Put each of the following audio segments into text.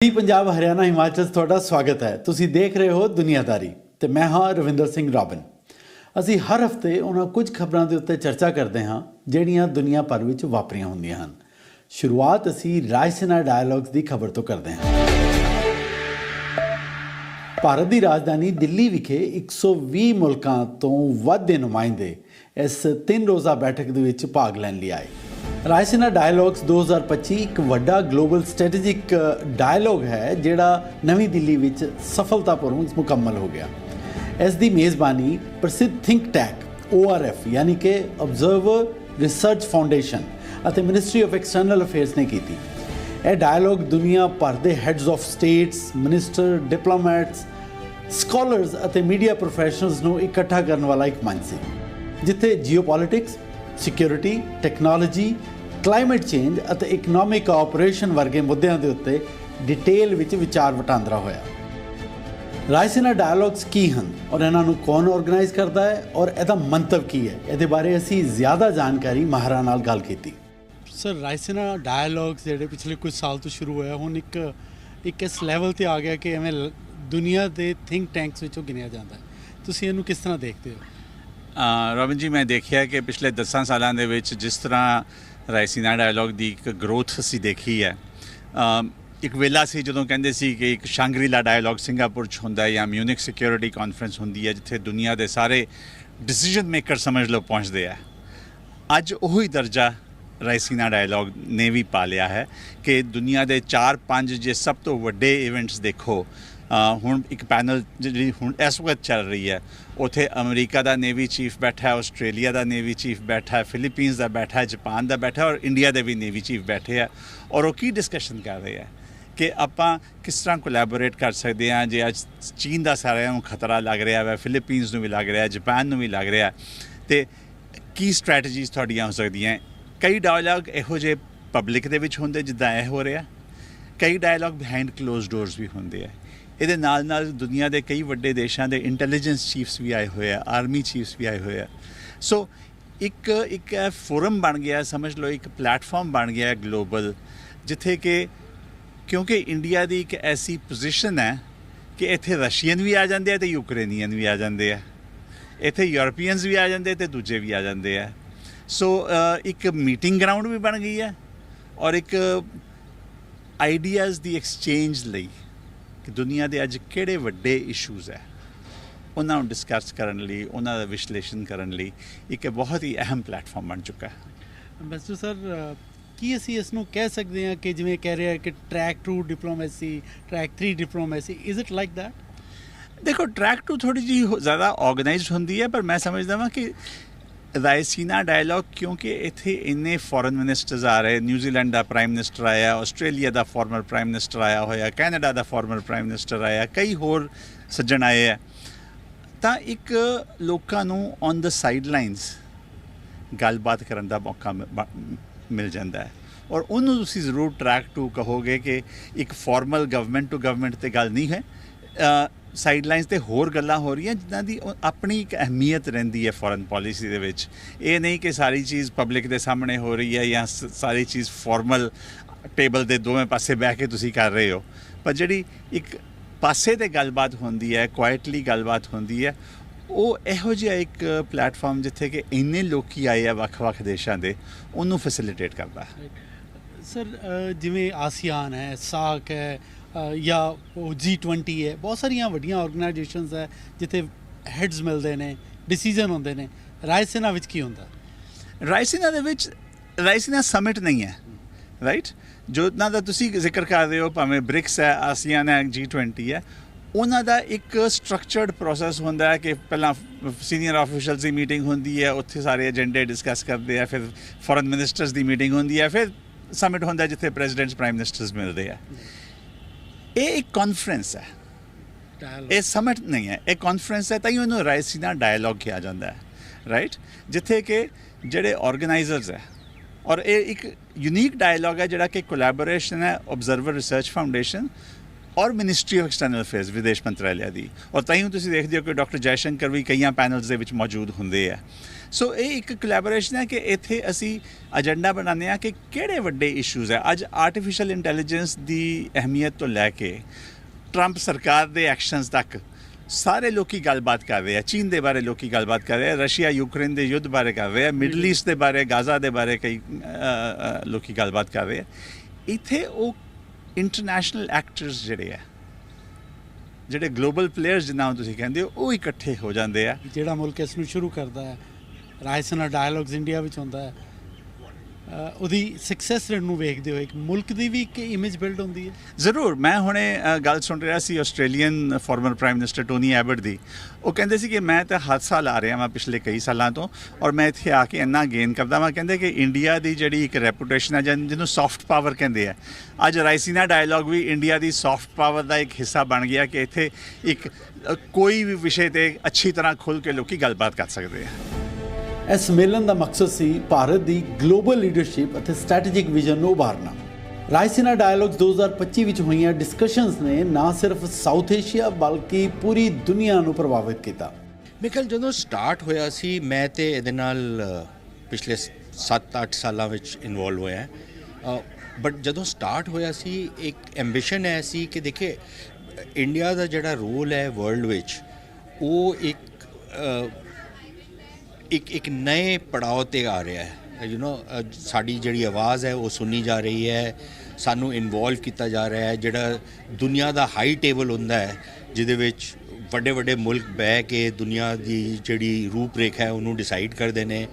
ਜੀ ਪੰਜਾਬ, ਹਰਿਆਣਾ, ਹਿਮਾਚਲ 'ਚ ਤੁਹਾਡਾ ਸਵਾਗਤ ਹੈ। ਤੁਸੀਂ ਦੇਖ ਰਹੇ ਹੋ ਦੁਨੀਆਦਾਰੀ ਤੇ ਮੈਂ ਹਾਂ ਰਵਿੰਦਰ ਸਿੰਘ ਰਾਬਨ ਅਸੀਂ ਹਰ ਹਫ਼ਤੇ ਉਹਨਾਂ ਕੁਝ ਖਬਰਾਂ ਦੇ ਉੱਤੇ ਚਰਚਾ ਕਰਦੇ ਹਾਂ, ਜਿਹੜੀਆਂ ਦੁਨੀਆ ਭਰ ਵਿੱਚ ਵਾਪਰੀਆਂ ਹੁੰਦੀਆਂ ਹਨ। ਸ਼ੁਰੂਆਤ ਅਸੀਂ ਰਾਇਸੀਨਾ ਡਾਇਲੌਗਸ ਦੀ ਖਬਰ ਤੋਂ ਕਰਦੇ ਹਾਂ। ਭਾਰਤ ਦੀ ਰਾਜਧਾਨੀ ਦਿੱਲੀ ਵਿਖੇ 120 ਮੁਲਕਾਂ ਤੋਂ ਵੱਧ ਦੇ ਨੁਮਾਇੰਦੇ ਇਸ ਤਿੰਨ ਰੋਜ਼ਾ ਬੈਠਕ ਦੇ ਵਿੱਚ ਭਾਗ ਲੈਣ ਲਈ ਆਏ। ਰਾਇਸੀਨਾ ਡਾਇਲੌਗਸ 2025 ਇੱਕ ਵੱਡਾ ਗਲੋਬਲ ਸਟ੍ਰੈਟੇਜਿਕ ਡਾਇਲੌਗ ਹੈ, ਜਿਹੜਾ ਨਵੀਂ ਦਿੱਲੀ ਵਿੱਚ ਸਫਲਤਾਪੂਰਵਕ ਮੁਕੰਮਲ ਹੋ ਗਿਆ। ਇਸ ਦੀ ਮੇਜ਼ਬਾਨੀ ਪ੍ਰਸਿੱਧ ਥਿੰਕ ਟੈਂਕ ORF ਯਾਨੀ ਕਿ ਆਬਜ਼ਰਵਰ ਰਿਸਰਚ ਫਾਊਂਡੇਸ਼ਨ ਅਤੇ ਮਿਨਿਸਟਰੀ ਆਫ ਐਕਸਟਰਨਲ ਅਫੇਅਰਸ ਨੇ ਕੀਤੀ। ਇਹ ਡਾਇਲੌਗ ਦੁਨੀਆ ਭਰ ਦੇ heads of states minister diplomats scholars ਅਤੇ ਮੀਡੀਆ ਪ੍ਰੋਫੈਸ਼ਨਲਸ ਨੂੰ ਇਕੱਠਾ ਕਰਨ ਵਾਲਾ ਇੱਕ ਮੰਚ ਸੀ, ਜਿੱਥੇ geopolitics security technology climate change ਅਤੇ ਇਕਨੋਮਿਕ ਕੋਆਪਰੇਸ਼ਨ ਵਰਗੇ ਮੁੱਦਿਆਂ ਦੇ ਉੱਤੇ ਡਿਟੇਲ ਵਿੱਚ ਵਿਚਾਰ ਵਟਾਂਦਰਾ ਹੋਇਆ। ਰਾਇਸੀਨਾ ਡਾਇਲੌਗਸ ਕੀ ਹਨ ਔਰ ਇਹਨਾਂ ਨੂੰ ਕੌਣ ਆਰਗੇਨਾਈਜ਼ ਕਰਦਾ ਹੈ ਔਰ ਇਹਦਾ ਮੰਤਵ ਕੀ ਹੈ? ਇਹਦੇ ਬਾਰੇ ਅਸੀਂ ਜ਼ਿਆਦਾ ਜਾਣਕਾਰੀ ਮਾਹਰਾਂ ਨਾਲ ਗੱਲ ਕੀਤੀ। ਸਰ ਰਾਇਸੀਨਾ ਡਾਇਲੌਗਸ ਜਿਹੜੇ ਪਿਛਲੇ ਕੁਝ ਸਾਲ ਤੋਂ ਸ਼ੁਰੂ ਹੋਇਆ ਹੁਣ ਇੱਕ ਇੱਕ ਇਸ ਲੈਵਲ ਤੇ ਆ ਗਿਆ ਕਿ ਐਵੇਂ ਦੁਨੀਆ ਦੇ ਥਿੰਕ ਟੈਂਕਸ ਵਿੱਚੋਂ ਗਿਣਿਆ ਜਾਂਦਾ ਹੈ। ਤੁਸੀਂ ਇਹਨੂੰ ਕਿਸ ਤਰ੍ਹਾਂ ਦੇਖਦੇ ਹੋ? ਰਵਿੰਦਰ ਜੀ ਮੈਂ ਦੇਖਿਆ ਕਿ ਪਿਛਲੇ 10 ਸਾਲਾਂ ਦੇ ਵਿੱਚ ਜਿਸ ਤਰ੍ਹਾਂ ਰਾਇਸੀਨਾ ਡਾਇਲੌਗ ਦੀ ਇੱਕ ਗਰੋਥ ਅਸੀਂ ਦੇਖੀ ਹੈ। ਇੱਕ ਵੇਲਾ ਸੀ ਜਦੋਂ ਕਹਿੰਦੇ ਸੀ ਕਿ ਇੱਕ ਸ਼ਾਂਗਰੀਲਾ ਡਾਇਲੌਗ ਸਿੰਗਾਪੁਰ 'ਚ ਹੁੰਦਾ ਜਾਂ ਮਿਊਨਿਕ ਸਿਕਿਉਰਿਟੀ ਕਾਨਫਰੰਸ ਹੁੰਦੀ ਹੈ, ਜਿੱਥੇ ਦੁਨੀਆ ਦੇ ਸਾਰੇ ਡਿਸੀਜਨ ਮੇਕਰ ਸਮਝ ਲਓ ਪਹੁੰਚਦੇ ਆ। ਅੱਜ ਉਹੀ ਦਰਜਾ ਰਾਇਸੀਨਾ ਡਾਇਲੌਗ ਨੇ ਵੀ ਪਾ ਲਿਆ ਹੈ ਕਿ ਦੁਨੀਆ ਦੇ 4-5 ਜੇ ਸਭ ਤੋਂ ਵੱਡੇ ਇਵੈਂਟਸ ਦੇਖੋ ਹੁਣ ਇੱਕ ਪੈਨਲ ਜਿਹੜੀ ਹੁਣ ਇਸ ਵਕਤ ਚੱਲ ਰਹੀ ਹੈ, ਉਥੇ ਅਮਰੀਕਾ ਦਾ ਨੇਵੀ ਚੀਫ ਬੈਠਾ ਹੈ ਆਸਟ੍ਰੇਲੀਆ ਦਾ ਨੇਵੀ ਚੀਫ ਬੈਠਾ ਹੈ ਫਿਲੀਪੀਨਸ ਦਾ ਬੈਠਾ ਹੈ ਜਾਪਾਨ ਦਾ ਬੈਠਾ ਔਰ ਇੰਡੀਆ ਦੇ ਵੀ ਨੇਵੀ ਚੀਫ ਬੈਠੇ ਆ ਔਰ ਉਹ ਕੀ ਡਿਸਕਸ਼ਨ ਕਰ ਰਹੇ ਆ ਕਿ ਆਪਾਂ ਕਿਸ ਤਰ੍ਹਾਂ ਕੋਲੈਬੋਰੇਟ ਕਰ ਸਕਦੇ ਹਾਂ? ਜੇ ਅੱਜ ਚੀਨ ਦਾ ਸਾਰਿਆਂ ਨੂੰ ਖਤਰਾ ਲੱਗ ਰਿਹਾ ਹੈ ਫਿਲੀਪੀਨਸ ਨੂੰ ਵੀ ਲੱਗ ਰਿਹਾ ਹੈ ਜਾਪਾਨ ਨੂੰ ਵੀ ਲੱਗ ਰਿਹਾ ਹੈ ਤੇ ਕੀ ਸਟ੍ਰੈਟਜੀਜ਼ ਤੁਹਾਡੀਆਂ ਹੋ ਸਕਦੀਆਂ? ਕਈ ਡਾਇਲੌਗ ਇਹੋ ਜਿਹੇ ਪਬਲਿਕ ਦੇ ਵਿੱਚ ਹੁੰਦੇ ਜਿੱਦਾਂ ਇਹ ਹੋ ਰਿਹਾ। ਕਈ ਡਾਇਲੌਗ ਬਿਹਾਈਂਡ ਕਲੋਜ਼ਡ ਡੋਰਸ ਵੀ ਹੁੰਦੇ ਆ। ਇਹਦੇ ਨਾਲ ਨਾਲ ਦੁਨੀਆ ਦੇ ਕਈ ਵੱਡੇ ਦੇਸ਼ਾਂ ਦੇ ਇੰਟੈਲੀਜੈਂਸ ਚੀਫਸ ਵੀ ਆਏ ਹੋਏ ਆ ਆਰਮੀ ਚੀਫਸ ਵੀ ਆਏ ਹੋਏ ਆ। ਸੋ ਇੱਕ ਇੱਕ ਫੋਰਮ ਬਣ ਗਿਆ, ਸਮਝ ਲਓ, ਇੱਕ ਪਲੇਟਫਾਰਮ ਬਣ ਗਿਆ ਗਲੋਬਲ ਜਿੱਥੇ ਕਿ ਕਿਉਂਕਿ ਇੰਡੀਆ ਦੀ ਇੱਕ ਐਸੀ ਪੋਜੀਸ਼ਨ ਹੈ ਕਿ ਇੱਥੇ ਰਸ਼ੀਅਨ ਵੀ ਆ ਜਾਂਦੇ ਆ ਤੇ ਯੂਕਰੇਨੀਅਨ ਵੀ ਆ ਜਾਂਦੇ ਆ। ਇੱਥੇ ਯੂਰਪੀਅਨਸ ਵੀ ਆ ਜਾਂਦੇ ਤੇ ਦੂਜੇ ਵੀ ਆ ਜਾਂਦੇ ਆ। ਸੋ ਇੱਕ ਮੀਟਿੰਗ ਗਰਾਊਂਡ ਵੀ ਬਣ ਗਈ ਹੈ ਔਰ ਇੱਕ ਆਈਡੀਆਜ਼ ਦੀ ਐਕਸਚੇਂਜ ਲਈ ਕਿ ਦੁਨੀਆ ਦੇ ਅੱਜ ਕਿਹੜੇ ਵੱਡੇ ਇਸ਼ੂਜ਼ ਹੈ? ਉਹਨਾਂ ਨੂੰ ਡਿਸਕਸ ਕਰਨ ਲਈ ਉਹਨਾਂ ਦਾ ਵਿਸ਼ਲੇਸ਼ਣ ਕਰਨ ਲਈ ਇੱਕ ਬਹੁਤ ਹੀ ਅਹਿਮ ਪਲੇਟਫਾਰਮ ਬਣ ਚੁੱਕਾ ਹੈ। ਅੰਬੈਸਡਰ ਸਰ ਕੀ ਅਸੀਂ ਇਸ ਨੂੰ ਕਹਿ ਸਕਦੇ ਹਾਂ ਕਿ ਜਿਵੇਂ ਕਹਿ ਰਿਹਾ ਕਿ track 2 diplomacy track 3 diplomacy is it like that ਦੇਖੋ ਟਰੈਕ ਟੂ ਥੋੜੀ ਜੀ ਜ਼ਿਆਦਾ ਆਰਗੇਨਾਈਜ਼ਡ ਹੁੰਦੀ ਹੈ ਪਰ ਮੈਂ ਸਮਝਦਾ ਹਾਂ ਕਿ ਰਾਇਸੀਨਾ ਡਾਇਲੌਗ ਕਿਉਂਕਿ ਇੱਥੇ ਇੰਨੇ ਫੋਰਨ ਮਿਨਿਸਟਰਸ ਆ ਰਹੇ ਨਿਊਜ਼ੀਲੈਂਡ ਦਾ ਪ੍ਰਾਈਮ ਮਿਨਿਸਟਰ ਆਇਆ ਆਸਟ੍ਰੇਲੀਆ ਦਾ ਫਾਰਮਰ ਪ੍ਰਾਈਮ ਮਿਨਿਸਟਰ ਆਇਆ ਹੋਇਆ ਕੈਨੇਡਾ ਦਾ ਫਾਰਮਰ ਪ੍ਰਾਈਮ ਮਿਨਿਸਟਰ ਆਇਆ ਕਈ ਹੋਰ ਸੱਜਣ ਆਏ ਆ ਤਾਂ ਇੱਕ ਲੋਕਾਂ ਨੂੰ ਔਨ ਦ ਸਾਈਡ ਲਾਈਨਸ ਗੱਲਬਾਤ ਕਰਨ ਦਾ ਮੌਕਾ ਮਿਲ ਜਾਂਦਾ ਹੈ ਔਰ ਉਹਨੂੰ ਤੁਸੀਂ ਜ਼ਰੂਰ ਟਰੈਕ ਟੂ ਕਹੋਗੇ ਕਿ ਇੱਕ ਫਾਰਮਲ ਗਵਰਨਮੈਂਟ ਟੂ ਗਵਰਨਮੈਂਟ ਤੇ ਗੱਲ ਨਹੀਂ ਹੈ ਸਾਈਡ ਲਾਈਨਸ ਤੇ ਹੋਰ ਗੱਲਾਂ ਹੋ ਰਹੀਆਂ ਜਿਨ੍ਹਾਂ ਦੀ ਆਪਣੀ ਇੱਕ ਅਹਿਮੀਅਤ ਰਹਿੰਦੀ ਹੈ ਫੋਰਨ ਪਾਲਿਸੀ ਦੇ ਵਿੱਚ। ਇਹ ਨਹੀਂ ਕਿ ਸਾਰੀ ਚੀਜ਼ ਪਬਲਿਕ ਦੇ ਸਾਹਮਣੇ ਹੋ ਰਹੀ ਹੈ ਜਾਂ ਸ- ਸਾਰੀ ਚੀਜ਼ ਫਾਰਮਲ ਟੇਬਲ ਦੇ ਦੋਵੇਂ ਪਾਸੇ ਬਹਿ ਕੇ ਤੁਸੀਂ ਕਰ ਰਹੇ ਹੋ। ਪਰ ਜਿਹੜੀ ਇੱਕ ਪਾਸੇ ਤੇ ਗੱਲਬਾਤ ਹੁੰਦੀ ਹੈ ਕੁਆਇਟਲੀ ਗੱਲਬਾਤ ਹੁੰਦੀ ਹੈ, ਉਹ ਇਹੋ ਜਿਹਾ ਇੱਕ ਪਲੇਟਫਾਰਮ ਜਿੱਥੇ ਕਿ ਇੰਨੇ ਲੋਕੀ ਆਏ ਆ ਵੱਖ-ਵੱਖ ਦੇਸ਼ਾਂ ਦੇ, ਉਹਨੂੰ ਫੈਸਿਲਿਟੇਟ ਕਰਦਾ ਸਰ ਜਿਵੇਂ ਆਸੀਆਨ ਹੈ ਸਾਕ ਹੈ ਜਾਂ ਉਹ G20 ਹੈ, ਬਹੁਤ ਸਾਰੀਆਂ ਵੱਡੀਆਂ ਆਰਗੇਨਾਈਜੇਸ਼ਨਸ ਹੈ, ਜਿੱਥੇ ਹੈਡਸ ਮਿਲਦੇ ਨੇ ਡਿਸੀਜਨ ਹੁੰਦੇ ਨੇ। ਰਾਇਸੀਨਾ ਵਿੱਚ ਕੀ ਹੁੰਦਾ? ਰਾਈਸੀਨਾ ਦੇ ਵਿੱਚ ਰਾਈਸੀਨਾ ਸਮਿਟ ਨਹੀਂ ਹੈ ਰਾਈਟ ਜੋ ਨਾ ਦਾ ਤੁਸੀਂ ਜ਼ਿਕਰ ਕਰ ਰਹੇ ਹੋ, ਭਾਵੇਂ ਬ੍ਰਿਕਸ ਹੈ ਆਸੀਆਨ ਹੈ G20 ਹੈ, ਉਹਨਾਂ ਦਾ ਇੱਕ ਸਟਰਕਚਰਡ ਪ੍ਰੋਸੈਸ ਹੁੰਦਾ ਹੈ ਕਿ ਪਹਿਲਾਂ ਸੀਨੀਅਰ ਆਫੀਸ਼ੀਅਲਸ ਦੀ ਮੀਟਿੰਗ ਹੁੰਦੀ ਹੈ, ਉੱਥੇ ਸਾਰੇ ਏਜੰਡੇ ਡਿਸਕਸ ਕਰਦੇ ਆ, ਫਿਰ ਫੋਰਨ ਮਿਨਿਸਟਰਸ ਦੀ ਮੀਟਿੰਗ ਹੁੰਦੀ ਹੈ, ਫਿਰ ਸਮਿਟ ਹੁੰਦਾ ਜਿੱਥੇ ਪ੍ਰੈਜ਼ੀਡੈਂਟਸ ਪ੍ਰਾਈਮ ਮਿਨਿਸਟਰਸ ਮਿਲਦੇ ਆ। ਇਹ ਇੱਕ ਕਾਨਫਰੰਸ ਹੈ। ਇਹ ਸਮਿਟ ਨਹੀਂ ਹੈ। ਇਹ ਕਾਨਫਰੰਸ ਹੈ ਤਾਂ ਹੀ ਉਹਨੂੰ ਰਾਇਸੀਨਾ ਡਾਇਲੌਗ ਕਿਹਾ ਜਾਂਦਾ ਹੈ। ਰਾਈਟ ਜਿੱਥੇ ਕਿ ਜਿਹੜੇ ਆਰਗੇਨਾਈਜ਼ਰਸ ਹੈ ਔਰ ਇਹ ਇੱਕ ਯੂਨੀਕ ਡਾਇਲੌਗ ਹੈ ਜਿਹੜਾ ਕਿ ਕੋਲੈਬੋਰੇਸ਼ਨ ਹੈ ਆਬਜ਼ਰਵਰ ਰਿਸਰਚ ਫਾਊਂਡੇਸ਼ਨ ਔਰ ਮਿਨਿਸਟਰੀ ਆਫ ਐਕਸਟਰਨਲ ਅਫੇਅਰਸ ਵਿਦੇਸ਼ ਮੰਤਰਾਲਿਆ ਦੀ। ਔਰ ਤਾਂ ਹੀ ਤੁਸੀਂ ਦੇਖਦੇ ਹੋ ਕਿ ਡਾਕਟਰ ਜੈਸ਼ੰਕਰ ਵੀ ਕਈਆਂ ਪੈਨਲਸ ਦੇ ਵਿੱਚ ਮੌਜੂਦ ਹੁੰਦੇ ਆ ਸੋ ਇਹ ਇੱਕ ਕੋਲੈਬੋਰੇਸ਼ਨ ਹੈ ਕਿ ਇੱਥੇ ਅਸੀਂ ਏਜੰਡਾ ਬਣਾਉਂਦੇ ਆ ਕਿ ਕਿਹੜੇ ਵੱਡੇ ਇਸ਼ੂਜ਼ ਹੈ। ਅੱਜ ਆਰਟੀਫੀਸ਼ੀਅਲ ਇੰਟੈਲੀਜੈਂਸ ਦੀ ਅਹਿਮੀਅਤ ਤੋਂ ਲੈ ਕੇ ਟਰੰਪ ਸਰਕਾਰ ਦੇ ਐਕਸ਼ਨਸ ਤੱਕ ਸਾਰੇ ਲੋਕੀ ਗੱਲਬਾਤ ਕਰ ਰਹੇ ਆ। ਚੀਨ ਦੇ ਬਾਰੇ ਲੋਕੀ ਗੱਲਬਾਤ ਕਰ ਰਹੇ ਆ ਰਸ਼ੀਆ ਯੂਕਰੇਨ ਦੇ ਯੁੱਧ ਬਾਰੇ ਕਰ ਰਹੇ ਆ ਮਿਡਲ ਈਸਟ ਦੇ ਬਾਰੇ ਗਾਜ਼ਾ ਦੇ ਬਾਰੇ ਕਈ ਲੋਕੀ ਗੱਲਬਾਤ ਕਰ ਰਹੇ ਆ। ਇੱਥੇ ਉਹ ਇੰਟਰਨੈਸ਼ਨਲ ਐਕਟਰਸ ਜਿਹੜੇ ਆ ਜਿਹੜੇ ਗਲੋਬਲ ਪਲੇਅਰਸ ਜਿਨ੍ਹਾਂ ਨੂੰ ਤੁਸੀਂ ਕਹਿੰਦੇ ਹੋ ਉਹ ਇਕੱਠੇ ਹੋ ਜਾਂਦੇ ਆ। ਜਿਹੜਾ ਮੁਲਕ ਇਸ ਨੂੰ ਸ਼ੁਰੂ ਕਰਦਾ ਹੈ ਰਾਇਸਨਾ ਡਾਇਲੌਗਸ ਇੰਡੀਆ ਵਿੱਚ ਹੁੰਦਾ ਹੈ। ਉਹਦੀ ਸਕਸੈਸ ਰੇਟ ਨੂੰ ਵੇਖਦੇ ਹੋ ਇੱਕ ਮੁਲਕ ਦੀ ਵੀ ਇੱਕ ਇਮੇਜ ਬਿਲਡ ਹੁੰਦੀ ਹੈ। ਜ਼ਰੂਰ, ਮੈਂ ਹੁਣੇ ਗੱਲ ਸੁਣ ਰਿਹਾ ਸੀ Australian former prime minister Tony Abbott ਦੀ। ਉਹ ਕਹਿੰਦੇ ਸੀ ਕਿ ਮੈਂ ਤਾਂ ਹਰ ਸਾਲ ਆ ਰਿਹਾ ਵਾਂ ਪਿਛਲੇ ਕਈ ਸਾਲਾਂ ਤੋਂ ਔਰ ਮੈਂ ਇੱਥੇ ਆ ਕੇ ਇੰਨਾ ਗੇਨ ਕਰਦਾ ਵਾਂ। ਕਹਿੰਦੇ ਕਿ ਇੰਡੀਆ ਦੀ ਜਿਹੜੀ ਇੱਕ ਰੈਪੂਟੇਸ਼ਨ ਹੈ ਜਿਹਨ- ਜਿਹਨੂੰ ਸੌਫਟ ਪਾਵਰ ਕਹਿੰਦੇ ਆ, ਅੱਜ ਰਾਈਸੀਨਾ ਡਾਇਲੌਗ ਵੀ ਇੰਡੀਆ ਦੀ ਸੌਫਟ ਪਾਵਰ ਦਾ ਇੱਕ ਹਿੱਸਾ ਬਣ ਗਿਆ ਕਿ ਇੱਥੇ ਇੱਕ ਕੋਈ ਵੀ ਵਿਸ਼ੇ ਤੇ ਅੱਛੀ ਤਰ੍ਹਾਂ ਖੁੱਲ ਕੇ ਲੋਕੀ ਗੱਲਬਾਤ ਕਰ ਸਕਦੇ ਆ। ਇਸ ਸੰਮੇਲਨ ਦਾ ਮਕਸਦ ਸੀ ਭਾਰਤ ਦੀ ਗਲੋਬਲ ਲੀਡਰਸ਼ਿਪ ਅਤੇ ਸਟ੍ਰੈਟੇਜਿਕ ਵਿਜ਼ਨ ਨੂੰ ਉਭਾਰਨਾ। ਰਾਇਸੀਨਾ ਡਾਇਲੌਗਸ 2025 ਵਿੱਚ ਹੋਈਆਂ ਡਿਸਕਸ਼ਨਸ ਨੇ ਨਾ ਸਿਰਫ ਸਾਊਥ ਏਸ਼ੀਆ ਬਲਕਿ ਪੂਰੀ ਦੁਨੀਆ ਨੂੰ ਪ੍ਰਭਾਵਿਤ ਕੀਤਾ। ਮੇਰੇ ਖਿਆਲ ਜਦੋਂ ਸਟਾਰਟ ਹੋਇਆ ਸੀ, ਮੈਂ ਤੇ ਇਹਦੇ ਨਾਲ ਪਿਛਲੇ 7-8 ਸਾਲਾਂ ਵਿੱਚ ਇਨਵੋਲਵ ਹੋਇਆ ਬਟ ਜਦੋਂ ਸਟਾਰਟ ਹੋਇਆ ਸੀ, ਇੱਕ ਐਂਬੀਸ਼ਨ ਹੈ ਸੀ ਕਿ ਦੇਖੇ ਇੰਡੀਆ ਦਾ ਜਿਹੜਾ ਰੋਲ ਹੈ ਵਰਲਡ ਵਿੱਚ, ਉਹ ਇੱਕ ਇੱਕ ਇੱਕ ਨਏ ਪੜਾਅ ਤੇ ਆ ਰਿਹਾ ਹੈ। ਯੂ نو ਸਾਡੀ ਜਿਹੜੀ ਆਵਾਜ਼ ਹੈ, ਉਹ ਸੁਣੀ ਜਾ ਰਹੀ ਹੈ। ਸਾਨੂੰ ਇਨਵੋਲਵ ਕੀਤਾ ਜਾ ਰਿਹਾ ਹੈ। ਜਿਹੜਾ ਦੁਨੀਆ ਦਾ ਹਾਈ ਟੇਬਲ ਹੁੰਦਾ ਹੈ, ਜਿਹਦੇ ਵਿੱਚ ਵੱਡੇ ਵੱਡੇ ਮੁਲਕ ਬਹਿ ਕੇ ਦੁਨੀਆ ਦੀ ਜਿਹੜੀ ਰੂਪਰੇਖਾ ਹੈ, ਉਹਨੂੰ ਡਿਸਾਈਡ ਕਰਦੇ ਨੇ।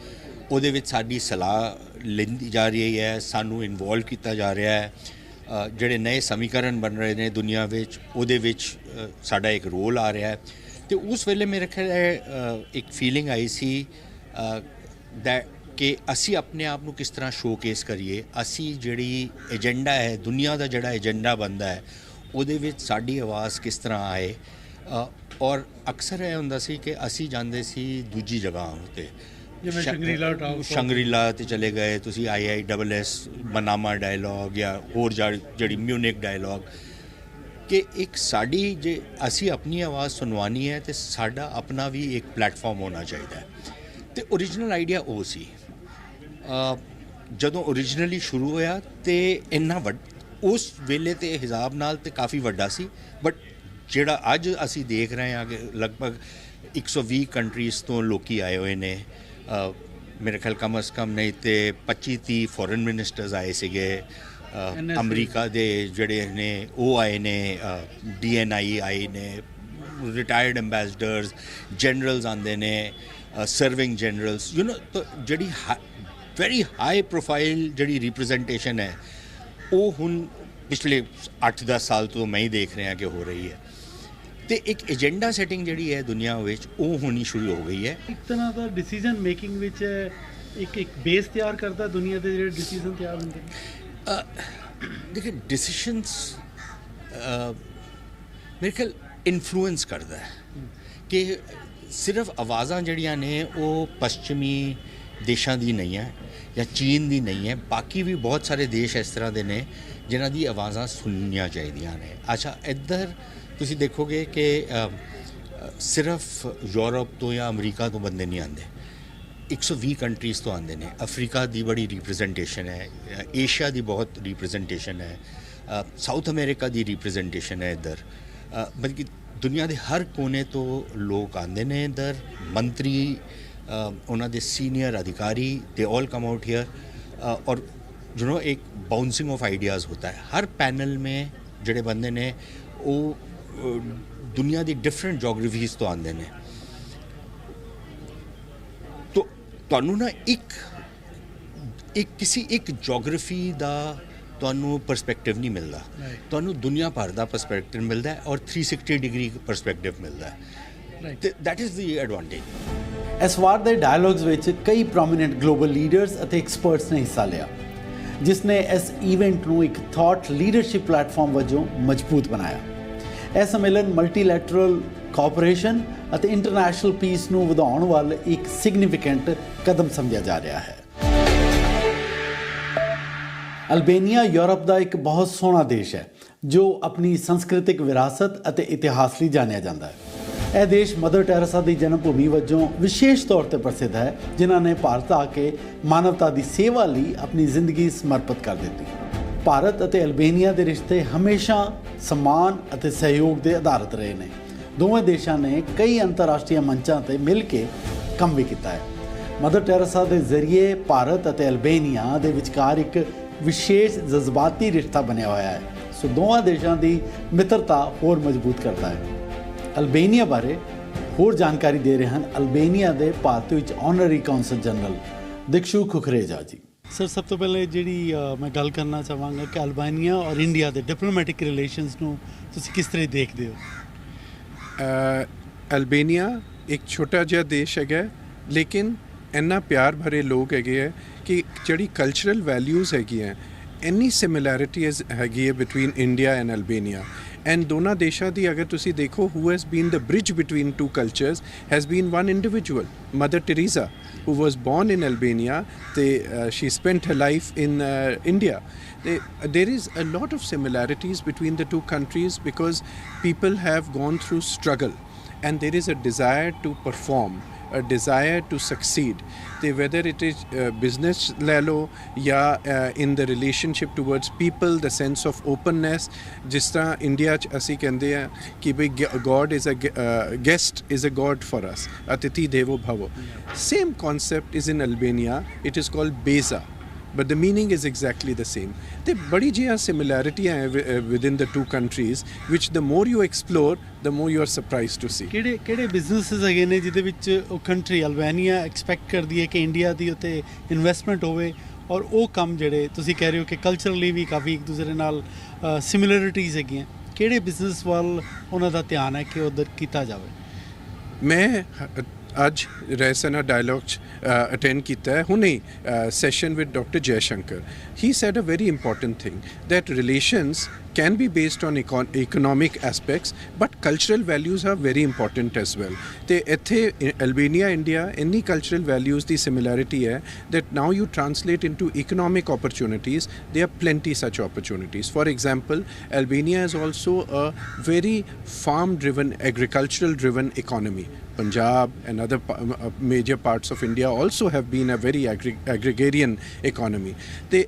ਉਹਦੇ ਵਿੱਚ ਸਾਡੀ ਸਲਾਹ ਲੈਂਦੀ ਜਾ ਰਹੀ ਹੈ। ਸਾਨੂੰ ਇਨਵੋਲਵ ਕੀਤਾ ਜਾ ਰਿਹਾ ਹੈ। ਜਿਹੜੇ ਨਵੇਂ ਸਮੀਕਰਨ ਬਣ ਰਹੇ ਨੇ ਦੁਨੀਆ ਵਿੱਚ, ਉਹਦੇ ਵਿੱਚ ਸਾਡਾ ਇੱਕ ਰੋਲ ਆ ਰਿਹਾ ਹੈ। ਤੇ ਉਸ ਵੇਲੇ ਮੇਰੇ ਖਿਆਲ ਹੈ, ਅ, ਇੱਕ ਫੀਲਿੰਗ ਆਈ ਸੀ ਦੈਟ ਕਿ ਅਸੀਂ ਆਪਣੇ ਆਪ ਨੂੰ ਕਿਸ ਤਰ੍ਹਾਂ ਸ਼ੋਕੇਸ ਕਰੀਏ ਅਸੀਂ ਜਿਹੜੀ ਏਜੰਡਾ ਹੈ ਦੁਨੀਆ ਦਾ ਜਿਹੜਾ ਏਜੰਡਾ ਬੰਦਾ ਹੈ ਉਹਦੇ ਵਿੱਚ ਸਾਡੀ ਆਵਾਜ਼ ਕਿਸ ਤਰ੍ਹਾਂ ਆਏ ਔਰ ਅਕਸਰ ਇਹ ਹੁੰਦਾ ਸੀ ਕਿ ਅਸੀਂ ਜਾਂਦੇ ਸੀ ਦੂਜੀ ਜਗ੍ਹਾ ਉਤੇ ਜਿਵੇਂ ਸ਼ੰਗਰੀਲਾ ਟਾਊਨ ਤੋਂ। ਸ਼ੰਗਰੀਲਾ ਤੇ ਚਲੇ ਗਏ ਤੁਸੀਂ I I double S Manama dialogue ਜਾਂ ਹੋਰ ਜਿਹੜੀ ਮਿਊਨਿਕ ਡਾਇਲੌਗ ਕਿ ਇੱਕ ਸਾਡੀ ਜੇ ਅਸੀਂ ਆਪਣੀ ਆਵਾਜ਼ ਸੁਣਵਾਨੀ ਹੈ ਤੇ ਸਾਡਾ ਆਪਣਾ ਵੀ ਇੱਕ ਪਲੇਟਫਾਰਮ ਹੋਣਾ ਚਾਹੀਦਾ ਹੈ। ਤੇ origignal ਆਈਡੀਆ ਉਹ ਸੀ। ਜਦੋਂ originally ਸ਼ੁਰੂ ਹੋਇਆ ਤੇ ਇੰਨਾ ਵੱਡ ਉਸ ਵੇਲੇ ਤੇ ਹਿਸਾਬ ਨਾਲ ਤੇ ਕਾਫੀ ਵੱਡਾ ਸੀ ਬਟ ਜਿਹੜਾ ਅੱਜ ਅਸੀਂ ਦੇਖ ਰਹੇ ਹਾਂ ਕਿ ਲਗਭਗ 120 ਕੰਟਰੀਜ਼ ਤੋਂ ਲੋਕੀ ਆਏ ਹੋਏ ਨੇ। ਅ, ਮੇਰੇ ਖਿਆਲ ਕਮ ਅਸ ਕਮ ਨਹੀਂ ਤੇ 25 30 ਫੋਰਨ ਮਿਨਿਸਟਰਸ ਆਏ ਸੀਗੇ। ਅਮਰੀਕਾ ਦੇ ਜਿਹੜੇ ਨੇ ਉਹ ਆਏ ਨੇ ਡੀਐਨਆਈ ਆਏ ਨੇ ਰਿਟਾਇਰਡ ਐਮਬੈਸਡਰਸ ਜਨਰਲਸ ਆਂਦੇ ਨੇ ਸਰਵਿੰਗ ਜਨਰਲਸ ਯੂ نو ਜਿਹੜੀ ਵੈਰੀ ਹਾਈ ਪ੍ਰੋਫਾਈਲ ਜਿਹੜੀ ਰਿਪਰੈਜ਼ੈਂਟੇਸ਼ਨ ਹੈ ਉਹ ਹੁਣ ਪਿਛਲੇ 8-10 ਸਾਲ ਤੋਂ ਮੈਂ ਹੀ ਦੇਖ ਰਿਹਾ ਕਿ ਹੋ ਰਹੀ ਹੈ। ਤੇ ਇੱਕ ਏਜੰਡਾ ਸੈਟਿੰਗ ਜਿਹੜੀ ਹੈ ਦੁਨੀਆ ਵਿੱਚ ਉਹ ਹੋਣੀ ਸ਼ੁਰੂ ਹੋ ਗਈ ਹੈ। ਇੱਕ ਤਰ੍ਹਾਂ ਦਾ ਡਿਸੀਜਨ ਮੇਕਿੰਗ ਵਿੱਚ ਇੱਕ ਇੱਕ ਬੇਸ ਤਿਆਰ ਕਰਦਾ ਦੁਨੀਆ ਦੇ ਜਿਹੜੇ ਡਿਸੀਜਨ ਤਿਆਰ ਹੁੰਦੇ ਨੇ। ਦੇਖੇ ਡਿਸੀਸ਼ਨਸ ਮੇਰੇ ਖਿਆਲ ਇਨਫਲੂਐਂਸ ਕਰਦਾ ਹੈ ਕਿ ਸਿਰਫ ਆਵਾਜ਼ਾਂ ਜਿਹੜੀਆਂ ਨੇ ਉਹ ਪੱਛਮੀ ਦੇਸ਼ਾਂ ਦੀ ਨਹੀਂ ਹੈ ਜਾਂ ਚੀਨ ਦੀ ਨਹੀਂ ਹੈ, ਬਾਕੀ ਵੀ ਬਹੁਤ ਸਾਰੇ ਦੇਸ਼ ਇਸ ਤਰ੍ਹਾਂ ਦੇ ਨੇ ਜਿਨ੍ਹਾਂ ਦੀ ਆਵਾਜ਼ਾਂ ਸੁਣਨੀਆਂ ਚਾਹੀਦੀਆਂ ਨੇ। ਅੱਛਾ, ਇੱਧਰ ਤੁਸੀਂ ਦੇਖੋਗੇ ਕਿ ਸਿਰਫ ਯੂਰਪ ਤੋਂ ਜਾਂ ਅਮਰੀਕਾ ਤੋਂ ਬੰਦੇ ਨਹੀਂ ਆਉਂਦੇ। 120 ਕੰਟਰੀਜ਼ ਤੋਂ ਆਉਂਦੇ ਨੇ। ਅਫਰੀਕਾ ਦੀ ਬੜੀ ਰਿਪਰੈਜ਼ੈਂਟੇਸ਼ਨ ਹੈ, ਏਸ਼ੀਆ ਦੀ ਬਹੁਤ ਰਿਪਰੈਜ਼ੈਂਟੇਸ਼ਨ ਹੈ ਸਾਊਥ ਅਮਰੀਕਾ ਦੀ ਰਿਪਰੈਜ਼ੈਂਟੇਸ਼ਨ ਹੈ ਇੱਧਰ। ਬਲਕਿ ਦੁਨੀਆ ਦੇ ਹਰ ਕੋਨੇ ਤੋਂ ਲੋਕ ਆਉਂਦੇ ਨੇ ਇੱਧਰ। ਮੰਤਰੀ ਉਹਨਾਂ ਦੇ ਸੀਨੀਅਰ ਅਧਿਕਾਰੀ ਦੇ all come out here or you know ਇੱਕ ਬਾਉਂਸਿੰਗ ਆਫ ਆਈਡੀਆਜ਼ ਹੁੰਦਾ ਹੈ। ਹਰ ਪੈਨਲ ਮੇ ਜਿਹੜੇ ਬੰਦੇ ਨੇ, ਉਹ ਦੁਨੀਆ ਦੀ ਡਿਫਰੈਂਟ ਜੀਓਗ੍ਰਾਫੀਜ਼ ਤੋਂ ਆਉਂਦੇ ਨੇ। ਤੁਹਾਨੂੰ ਨਾ ਇੱਕ ਇੱਕ ਕਿਸੇ ਇੱਕ ਜੀਓਗ੍ਰਾਫੀ ਦਾ ਤੁਹਾਨੂੰ ਪਰਸਪੈਕਟਿਵ ਨਹੀਂ ਮਿਲਦਾ. ਤੁਹਾਨੂੰ ਦੁਨੀਆ ਭਰ ਦਾ ਪਰਸਪੈਕਟਿਵ ਮਿਲਦਾ ਹੈ ਔਰ 360 ਡਿਗਰੀ ਪਰਸਪੈਕਟਿਵ ਮਿਲਦਾ ਹੈ। ਦੈਟ ਇਜ਼ ਦੀ ਐਡਵਾਂਟੇਜ ਇਸ ਵਾਰ ਦੇ ਡਾਇਲੌਗਸ ਵਿੱਚ ਕਈ ਪ੍ਰੋਮਿਨੈਂਟ ਗਲੋਬਲ ਲੀਡਰਸ ਅਤੇ ਐਕਸਪਰਟਸ ਨੇ ਹਿੱਸਾ ਲਿਆ ਜਿਸ ਨੇ ਇਸ ਇਵੈਂਟ ਨੂੰ ਇੱਕ ਥਾਟ ਲੀਡਰਸ਼ਿਪ ਪਲੇਟਫਾਰਮ ਵਜੋਂ ਮਜ਼ਬੂਤ ਬਣਾਇਆ। ਇਹ ਸੰਮੇਲਨ ਮਲਟੀਲੈਟਰਲ ਕੋਆਪਰੇਸ਼ਨ ਅਤੇ ਇੰਟਰਨੈਸ਼ਨਲ ਪੀਸ ਨੂੰ ਵਧਾਉਣ ਵੱਲ ਇੱਕ ਸਿਗਨੀਫੀਕੈਂਟ ਕਦਮ ਸਮਝਿਆ ਜਾ ਰਿਹਾ ਹੈ। ਅਲਬੇਨੀਆ ਯੂਰਪ ਦਾ ਇੱਕ ਬਹੁਤ ਸੋਹਣਾ ਦੇਸ਼ ਹੈ, ਜੋ ਆਪਣੀ ਸੰਸਕ੍ਰਿਤਿਕ ਵਿਰਾਸਤ ਅਤੇ ਇਤਿਹਾਸ ਲਈ ਜਾਣਿਆ ਜਾਂਦਾ ਹੈ। ਇਹ ਦੇਸ਼ ਮਦਰ ਟੈਰੇਸਾ ਦੀ ਜਨਮ ਭੂਮੀ ਵਜੋਂ ਵਿਸ਼ੇਸ਼ ਤੌਰ ਤੇ ਪ੍ਰਸਿੱਧ ਹੈ, ਜਿਨ੍ਹਾਂ ਨੇ ਭਾਰਤ ਆ ਕੇ ਮਾਨਵਤਾ ਦੀ ਸੇਵਾ ਲਈ ਆਪਣੀ ਜ਼ਿੰਦਗੀ ਸਮਰਪਿਤ ਕਰ ਦਿੱਤੀ। ਭਾਰਤ ਅਤੇ ਅਲਬੇਨੀਆ ਦੇ ਰਿਸ਼ਤੇ ਹਮੇਸ਼ਾ ਸਮਾਨ ਅਤੇ ਸਹਿਯੋਗ ਦੇ ਆਧਾਰਿਤ ਰਹੇ ਨੇ। ਦੋਵੇਂ ਦੇਸ਼ਾਂ ਨੇ ਕਈ ਅੰਤਰਰਾਸ਼ਟਰੀ ਮੰਚਾਂ ਤੇ ਮਿਲ ਕੇ ਕੰਮ ਵੀ ਕੀਤਾ ਹੈ। ਮਦਰ ਟੈਰੇਸਾ ਦੇ ਜ਼ਰੀਏ ਭਾਰਤ ਅਤੇ ਅਲਬੇਨੀਆ ਦੇ ਵਿਚਕਾਰ ਇੱਕ ਵਿਸ਼ੇਸ਼ ਜਜ਼ਬਾਤੀ ਰਿਸ਼ਤਾ ਬਣਿਆ ਹੋਇਆ ਹੈ। ਸੋ ਦੋਵਾਂ ਦੇਸ਼ਾਂ ਦੀ ਮਿੱਤਰਤਾ ਹੋਰ ਮਜ਼ਬੂਤ ਕਰਦਾ ਹੈ। ਅਲਬੇਨੀਆ ਬਾਰੇ ਹੋਰ ਜਾਣਕਾਰੀ ਦੇ ਰਹੇ ਹਨ ਅਲਬੇਨੀਆ ਦੇ ਭਾਰਤ ਵਿੱਚ ਆਨਰਰੀ ਕੌਂਸਲ ਜਨਰਲ ਦਿਕਸ਼ੂ ਖੁਖਰੇਜਾ ਜੀ। ਸਰ ਸਭ ਤੋਂ ਪਹਿਲੇ ਜਿਹੜੀ ਮੈਂ ਗੱਲ ਕਰਨਾ ਚਾਹਾਂਗਾ ਕਿ ਅਲਬਾਨੀਆ ਔਰ ਇੰਡੀਆ ਦੇ ਡਿਪਲੋਮੈਟਿਕ ਰਿਲੇਸ਼ਨਸ ਨੂੰ ਤੁਸੀਂ ਕਿਸ ਤਰ੍ਹਾਂ ਦੇਖਦੇ ਹੋ? ਅਲਬੇਨੀਆ ਇੱਕ ਛੋਟਾ ਜਿਹਾ ਦੇਸ਼ ਹੈਗਾ, ਲੇਕਿਨ ਇੰਨਾ ਪਿਆਰ ਭਰੇ ਲੋਕ ਹੈਗੇ ਹੈ ਕਿ ਜਿਹੜੀ ਕਲਚਰਲ ਵੈਲਿਊਜ਼ ਹੈਗੀਆਂ, ਇੰਨੀ ਸਿਮਿਲੈਰਿਟੀਜ਼ ਹੈਗੀ ਹੈ between India and Albania and ਦੋਨਾਂ ਦੇਸ਼ਾਂ ਦੀ ਅਗਰ ਤੁਸੀਂ ਦੇਖੋ who has been the bridge between two cultures has been one individual Mother Teresa who was born in Albania. They, uh, she spent her life in uh, India. They, there is a lot of similarities between the two countries because people have gone through struggle and there is a desire to perform A desire to succeed they whether it is uh, business ਲੈ ਲਓ ਜਾਂ uh, in the relationship towards people the sense of openness ਜਿਸ ਤਰ੍ਹਾਂ India ਚ ਅਸੀਂ ਕਹਿੰਦੇ ਆ ਕਿ ਬਈ god is a ge- uh, guest is a god for us ਅਤਿਥੀ ਦੇਵੋ ਭਵੋ same concept is in albania it is called beza but the meaning is exactly the same. ਤੇ ਬੜੀ ਜਿਹੀਆਂ ਸਿਮਿਲੈਰਿਟੀਆਂ ਹੈ within the two countries which the more you explore the more you are surprised to see. ਕਿਹੜੇ ਕਿਹੜੇ businesses ਹੈਗੇ ਨੇ ਜਿਹਦੇ ਵਿੱਚ ਉਹ ਕੰਟਰੀ ਅਲਬਾਨੀਆ ਐਕਸਪੈਕਟ ਕਰਦੀ ਹੈ ਕਿ ਇੰਡੀਆ ਦੀ ਉੱਤੇ ਇਨਵੈਸਟਮੈਂਟ ਹੋਵੇ ਔਰ ਉਹ ਕੰਮ ਜਿਹੜੇ ਤੁਸੀਂ ਕਹਿ ਰਹੇ ਹੋ ਕਿ ਕਲਚਰਲੀ ਵੀ ਕਾਫੀ ਇੱਕ ਦੂਸਰੇ ਨਾਲ ਸਿਮਿਲਰਿਟੀਜ਼ ਹੈਗੀਆਂ। ਕਿਹੜੇ ਬਿਜ਼ਨਸ ਵੱਲ ਉਹਨਾਂ ਦਾ ਧਿਆਨ ਹੈ ਕਿ ਉਧਰ ਕੀਤਾ ਜਾਵੇ? ਮੈਂ ਅੱਜ ਰੈਸਨਾ ਡਾਇਲੌਗ ਚ ਅਟੈਂਡ ਕੀਤਾ ਹੈ। ਹੁਣੇ session with doctor Jai Shankar he said a very important thing that relations can be based on econ- economic aspects but cultural values are very important as well ਤੇ ਇੱਥੇ ਅਲਬੇਨੀਆ ਇੰਡੀਆ ਇੰਨੀ cultural values ਦੀ similarity ਹੈ that now you translate into economic opportunities there are plenty such opportunities for example albania is also a very farm driven agricultural driven economy Punjab and other pa- uh, major parts of India also have been a very agri- agrarian economy. They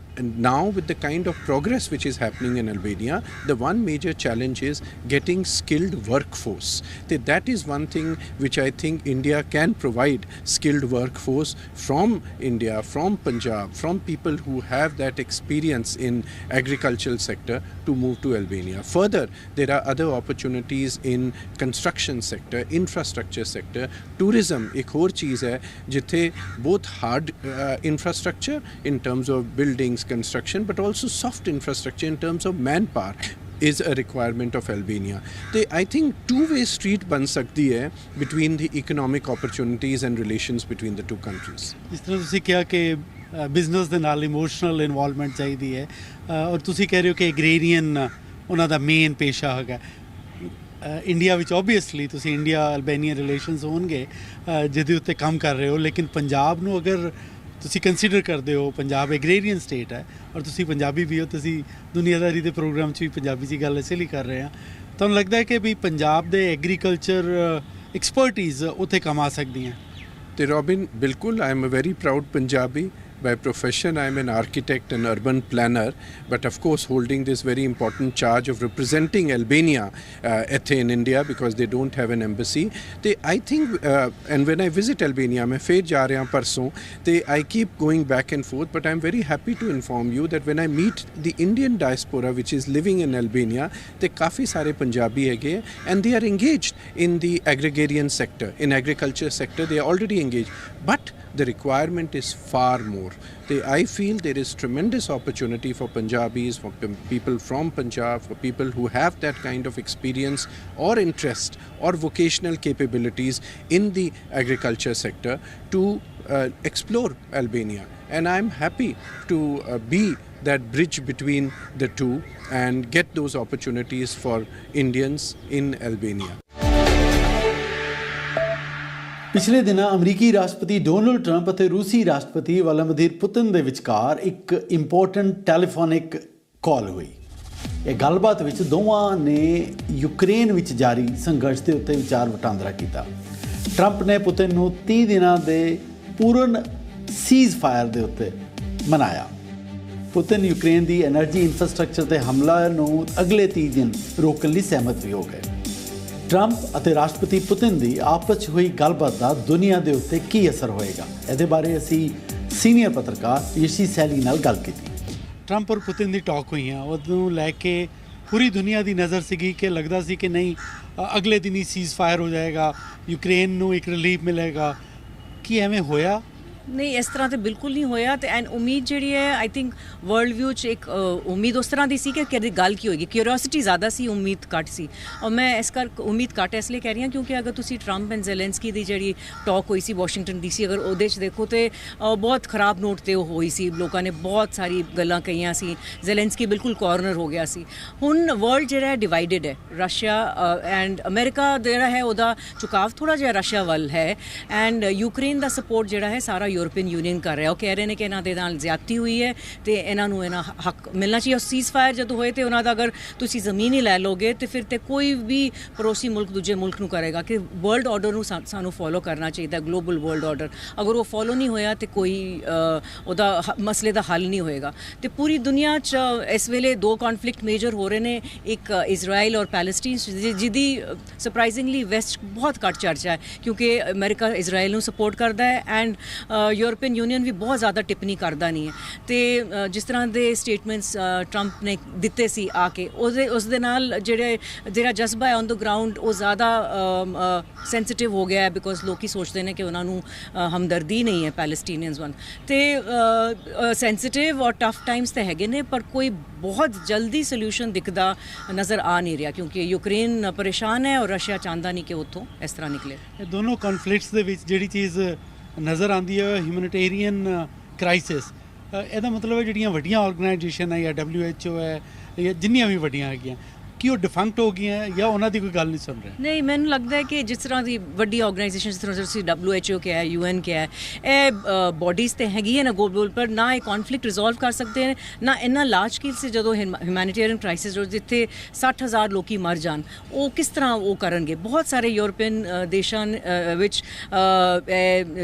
now with the kind of progress which is happening in Albania, the one major challenge is getting skilled workforce. That is one thing which I think India can provide skilled workforce from India, from Punjab, from people who have that experience in agricultural sector to move to Albania. Further, there are other opportunities in construction sector, infrastructure sector, tourism एक और चीज़ है both hard uh, infrastructure in terms of buildings, construction, but also soft infrastructure in terms of manpower. Is a requirement of Albania. ਤੇ I think two-way street ਬਣ ਸਕਦੀ ਹੈ between the economic opportunities and relations between the two countries. ਜਿਸ ਤਰ੍ਹਾਂ ਤੁਸੀਂ ਕਿਹਾ ਕਿ business ਦੇ ਨਾਲ ਇਮੋਸ਼ਨਲ ਇਨਵੋਲਵਮੈਂਟ ਚਾਹੀਦੀ ਹੈ ਔਰ ਤੁਸੀਂ ਕਹਿ ਰਹੇ ਹੋ ਕਿ ਐਗਰੀਰੀਅਨ ਉਹਨਾਂ ਦਾ ਮੇਨ ਪੇਸ਼ਾ ਹੈਗਾ ਇੰਡੀਆ ਵਿੱਚ ਓਬਵੀਅਸਲੀ ਤੁਸੀਂ ਇੰਡੀਆ ਅਲਬੇਨੀਆ ਰਿਲੇਸ਼ਨਸ ਹੋਣਗੇ ਜਿਹਦੇ ਉੱਤੇ ਕੰਮ ਕਰ ਰਹੇ ਹੋ ਲੇਕਿਨ ਪੰਜਾਬ ਨੂੰ ਅਗਰ ਤੁਸੀਂ ਕੰਸੀਡਰ ਕਰਦੇ ਹੋ, ਪੰਜਾਬ ਐਗਰੀਰੀਅਨ ਸਟੇਟ ਹੈ ਔਰ ਤੁਸੀਂ ਪੰਜਾਬੀ ਵੀ ਹੋ, ਤੁਸੀਂ ਦੁਨੀਆਦਾਰੀ ਦੇ ਪ੍ਰੋਗਰਾਮ 'ਚ ਵੀ ਪੰਜਾਬੀ 'ਚ ਗੱਲ ਇਸੇ ਲਈ ਕਰ ਰਹੇ ਹਾਂ। ਤੁਹਾਨੂੰ ਲੱਗਦਾ ਹੈ ਕਿ ਵੀ ਪੰਜਾਬ ਦੇ ਐਗਰੀਕਲਚਰ ਐਕਸਪਰਟਿਜ਼ ਉੱਥੇ ਕੰਮ ਆ ਸਕਦੀਆਂ? ਤੇ ਰੋਬਿਨ, ਬਿਲਕੁਲ I am a very proud Punjabi. By profession, I'm an architect and urban planner, but of course holding this very important charge of representing Albania uh, in India because they don't have an embassy. They, I think, uh, and when I visit Albania, I'm fair ja raha they, I keep going back and forth, but I'm very happy to inform you that when I meet the Indian diaspora, which is living in Albania, they काफ़ी सारे Punjabi again and they are engaged in the agrarian sector, in agriculture sector, they are already engaged. But the requirement is far more. They, I feel there is tremendous opportunity for Punjabis, for people from Punjab, for people who have that kind of experience or interest or vocational capabilities in the agriculture sector to uh, explore Albania. And I'm happy to uh, be that bridge between the two and get those opportunities for Indians in Albania. ਪਿਛਲੇ ਦਿਨਾਂ ਅਮਰੀਕੀ ਰਾਸ਼ਟਰਪਤੀ Donald Trump ਅਤੇ ਰੂਸੀ ਰਾਸ਼ਟਰਪਤੀ ਵਲਾਦੀਮਿਰ Putin ਦੇ ਵਿਚਕਾਰ ਇੱਕ ਇੰਪੋਰਟੈਂਟ ਟੈਲੀਫੋਨਿਕ ਕਾਲ ਹੋਈ। ਇਹ ਗੱਲਬਾਤ ਵਿੱਚ ਦੋਵਾਂ ਨੇ ਯੂਕਰੇਨ ਵਿੱਚ ਜਾਰੀ ਸੰਘਰਸ਼ ਦੇ ਉੱਤੇ ਵਿਚਾਰ ਵਟਾਂਦਰਾ ਕੀਤਾ। ਟਰੰਪ ਨੇ ਪੁਤਿਨ ਨੂੰ 30 ਦਿਨਾਂ ਦੇ ਪੂਰਨ ਸੀਜ਼ ਫਾਇਰ ਦੇ ਉੱਤੇ ਮਨਾਇਆ। ਪੁਤਿਨ ਯੂਕਰੇਨ ਦੀ એનર્ਜੀ ਇਨਫਰਾਸਟ੍ਰਕਚਰ ਤੇ ਹਮਲਾ ਨੂੰ ਅਗਲੇ 30 ਦਿਨ ਰੋਕਣ ਲਈ ਸਹਿਮਤ ਵੀ ਹੋ ਗਏ। ਟਰੰਪ ਅਤੇ ਰਾਸ਼ਟਰਪਤੀ ਪੁਤਿਨ ਦੀ ਆਪਸ 'ਚ ਹੋਈ ਗੱਲਬਾਤ ਦਾ ਦੁਨੀਆ ਦੇ ਉੱਤੇ ਕੀ ਅਸਰ ਹੋਏਗਾ? ਇਹਦੇ ਬਾਰੇ ਅਸੀਂ ਸੀਨੀਅਰ ਪੱਤਰਕਾਰ ਯਸ਼ੀ ਸੈਲੀ ਨਾਲ ਗੱਲ ਕੀਤੀ। ਟਰੰਪ ਔਰ ਪੁਤਿਨ ਦੀ ਟਾਕ ਹੋਈਆਂ ਉਹਨੂੰ ਲੈ ਕੇ ਪੂਰੀ ਦੁਨੀਆ ਦੀ ਨਜ਼ਰ ਸੀਗੀ ਕਿ ਲੱਗਦਾ ਸੀ ਕਿ ਨਹੀਂ ਅਗਲੇ ਦਿਨ ਹੀ ਸੀਜ਼ ਫਾਇਰ ਹੋ ਜਾਏਗਾ ਯੂਕਰੇਨ ਨੂੰ ਇੱਕ ਰਿਲੀਫ ਮਿਲੇਗਾ। ਕੀ ਐਵੇਂ ਹੋਇਆ? ਨਹੀਂ ਇਸ ਤਰ੍ਹਾਂ ਤੇ ਬਿਲਕੁਲ ਨਹੀਂ ਹੋਇਆ ਤੇ ਐਂਡ ਉਮੀਦ ਜਿਹੜੀ ਹੈ ਆਈ ਥਿੰਕ ਵਰਲਡ ਵਿਊ ਚ ਇੱਕ ਉਮੀਦ ਉਸ ਤਰ੍ਹਾਂ ਦੀ ਸੀ ਕਿ ਕਿਹਦੀ ਗੱਲ ਕੀ ਹੋਏਗੀ। ਕਿਉਰਿਓਸਿਟੀ ਜ਼ਿਆਦਾ ਸੀ ਉਮੀਦ ਘੱਟ ਸੀ। ਔਰ ਮੈਂ ਇਸ ਕਰ ਉਮੀਦ ਘੱਟ ਇਸ ਲਈ ਕਹਿ ਰਹੀ ਹਾਂ ਕਿਉਂਕਿ ਅਗਰ ਤੁਸੀਂ ਟਰੰਪ ਐਂਡ ਜ਼ੈਲੈਂਸਕੀ ਦੀ ਜਿਹੜੀ ਟਾਕ ਹੋਈ ਸੀ ਵਾਸ਼ਿੰਗਟਨ ਡੀਸੀ ਅਗਰ ਉਹਦੇ ਚ ਦੇਖੋ ਤੇ ਅ, ਬਹੁਤ ਖਰਾਬ ਨੋਟ ਤੇ ਉਹ ਹੋਈ ਸੀ। ਲੋਕਾਂ ਨੇ ਬਹੁਤ ਸਾਰੀ ਗੱਲਾਂ ਕਹੀਆਂ ਸੀ। ਜ਼ੈਲੈਂਸਕੀ ਬਿਲਕੁਲ ਕਾਰਨਰ ਹੋ ਗਿਆ ਸੀ। ਹੁਣ ਵਰਲਡ ਜਿਹੜਾ ਹੈ ਡਿਵਾਈਡਡ ਹੈ। ਰਸ਼ੀਆ ਐਂਡ ਅਮਰੀਕਾ ਜਿਹੜਾ ਹੈ ਉਹਦਾ ਝੁਕਾਵ ਥੋੜਾ ਜਿਹਾ ਰਸ਼ੀਆ ਵੱਲ ਹੈ। ਐਂਡ ਯੂਕਰੇਨ ਦਾ ਸਪੋਰਟ ਜਿਹੜਾ ਹੈ ਸਾਰਾ ਯੂਰਪੀਅਨ ਯੂਨੀਅਨ ਕਰ ਰਿਹਾ। ਉਹ ਕਹਿ ਰਹੇ ਨੇ ਕਿ ਇਹਨਾਂ ਦੇ ਨਾਲ ਜ਼ਿਆਦਤੀ ਹੋਈ ਹੈ ਤੇ ਇਹਨਾਂ ਨੂੰ ਇਹਨਾਂ ਹੱਕ ਮਿਲਣਾ ਚਾਹੀਏ ਸੀਜ਼ ਫਾਇਰ ਜਦੋਂ ਹੋਏ ਤੇ ਉਹਨਾਂ ਦਾ ਅਗਰ ਤੁਸੀਂ ਜ਼ਮੀਨ ਹੀ ਲੈ ਲੋਗੇ ਤੇ ਫਿਰ ਤੇ ਕੋਈ ਵੀ ਪੜੋਸੀ ਮੁਲਕ ਦੂਜੇ ਮੁਲਕ ਨੂੰ ਕਰੇਗਾ ਕਿ ਵਰਲਡ ਆਰਡਰ ਨੂੰ ਸਾਨੂੰ ਫੋਲੋ ਕਰਨਾ ਚਾਹੀਦਾ ਗਲੋਬਲ ਵਰਲਡ ਆਰਡਰ ਅਗਰ ਉਹ ਫੋਲੋ ਨਹੀਂ ਹੋਇਆ ਤੇ ਕੋਈ ਉਹਦਾ ਮਸਲੇ ਦਾ ਹੱਲ ਨਹੀਂ ਹੋਏਗਾ। ਤੇ ਪੂਰੀ ਦੁਨੀਆ 'ਚ ਇਸ ਵੇਲੇ ਦੋ ਕਨਫਲਿਕਟ ਮੇਜਰ ਹੋ ਰਹੇ ਨੇ। ਇੱਕ ਇਜ਼ਰਾਈਲ ਔਰ ਪੈਲੇਸਟੀਨ ਜਿਹਦੀ ਸਰਪ੍ਰਾਈਜ਼ਿੰਗਲੀ ਵੈਸਟ ਬਹੁਤ ਘੱਟ ਚਰਚਾ ਹੈ। ਕਿਉਂਕਿ ਅਮਰੀਕਾ ਇਜ਼ਰਾਈਲ ਨੂੰ ਸਪੋਰਟ ਕਰਦਾ ਹੈ ਐਂਡ ਯੂਰਪੀਅਨ ਯੂਨੀਅਨ ਵੀ ਬਹੁਤ ਜ਼ਿਆਦਾ ਟਿੱਪਣੀ ਕਰਦਾ ਨਹੀਂ ਹੈ। ਤੇ ਜਿਸ ਤਰ੍ਹਾਂ ਦੇ ਸਟੇਟਮੈਂਟਸ ਟਰੰਪ ਨੇ ਦਿੱਤੇ ਸੀ ਆ ਕੇ, ਉਹਦੇ, ਉਸ ਦੇ ਨਾਲ ਜਿਹੜੇ, ਜਿਹੜਾ ਜਜ਼ਬਾ ਹੈ ਔਨ ਦਾ ਗਰਾਊਂਡ ਉਹ ਜ਼ਿਆਦਾ ਸੈਂਸਿਟਿਵ ਹੋ ਗਿਆ ਹੈ ਬਿਕੋਜ਼ ਲੋਕੀ ਸੋਚਦੇ ਨੇ ਕਿ ਉਹਨਾਂ ਨੂੰ ਹਮਦਰਦੀ ਨਹੀਂ ਹੈ ਪੈਲੇਸਟੀਨੀਅਨਸ ਵੱਲ। ਤੇ ਸੈਂਸਿਟਿਵ ਔਰ ਟਫ ਟਾਈਮਸ ਤੇ ਹੈਗੇ ਨੇ, ਪਰ ਕੋਈ ਬਹੁਤ ਜਲਦੀ ਸੋਲੂਸ਼ਨ ਦਿਖਦਾ ਨਜ਼ਰ ਆ ਨਹੀਂ ਰਿਹਾ, ਕਿਉਂਕਿ ਯੂਕਰੇਨ ਪਰੇਸ਼ਾਨ ਹੈ ਔਰ ਰਸ਼ੀਆ ਚਾਹੁੰਦਾ ਨਹੀਂ ਕਿ ਉੱਥੋਂ ਇਸ ਤਰ੍ਹਾਂ ਨਿਕਲੇ। ਇਹ ਦੋਨੋਂ ਕਨਫਲਿਕਟਸ ਦੇ ਵਿੱਚ ਜਿਹੜੀ ਚੀਜ਼ ਨਜ਼ਰ ਆਉਂਦੀ ਹੈ ਹਿਊਮਨਿਟੇਰੀਅਨ ਕ੍ਰਾਈਸਿਸ ਇਹਦਾ ਮਤਲਬ ਹੈ ਜਿਹੜੀਆਂ ਵੱਡੀਆਂ ਆਰਗੇਨਾਈਜੇਸ਼ਨ ਹੈ ਜਾਂ WHO ਹੈ ਜਾਂ ਜਿੰਨੀਆਂ ਵੀ ਵੱਡੀਆਂ ਹੈਗੀਆਂ ਕਿ ਉਹ ਡਿਫੰਕਟ ਹੋ ਗਈਆਂ ਜਾਂ ਉਹਨਾਂ ਦੀ ਕੋਈ ਗੱਲ ਨਹੀਂ ਸੁਣ ਰਹੇ? ਨਹੀਂ, ਮੈਨੂੰ ਲੱਗਦਾ ਹੈ ਕਿ ਜਿਸ ਤਰ੍ਹਾਂ ਦੀ ਵੱਡੀ ਆਰਗੇਨਾਈਜੇਸ਼ਨ ਜਿਸ ਤਰ੍ਹਾਂ ਤੁਸੀਂ WHO ਕਿਹਾ ਹੈ ਯੂਐਨ ਕਿਹਾ ਹੈ ਇਹ ਬਾਡੀਜ਼ ਤੇ ਹੈਗੀ ਹੈ ਨਾ ਗਲੋਬਲ ਪਰ ਨਾ ਇਹ ਕਨਫਲਿਕਟ ਰਿਜ਼ੋਲਵ ਕਰ ਸਕਦੇ ਨੇ, ਨਾ ਇੰਨਾ ਲਾਰਜ ਸਕੇਲ ਸੇ ਜਦੋਂ ਹਿਊਮੈਨਿਟੇਰੀਅਨ ਕ੍ਰਾਈਸਿਸ ਜੋ ਜਿੱਥੇ 60000 ਲੋਕੀ ਮਰ ਜਾਣ, ਉਹ ਕਿਸ ਤਰ੍ਹਾਂ ਉਹ ਕਰਨਗੇ? ਬਹੁਤ ਸਾਰੇ ਯੂਰਪੀਅਨ ਦੇਸ਼ਾਂ ਵਿੱਚ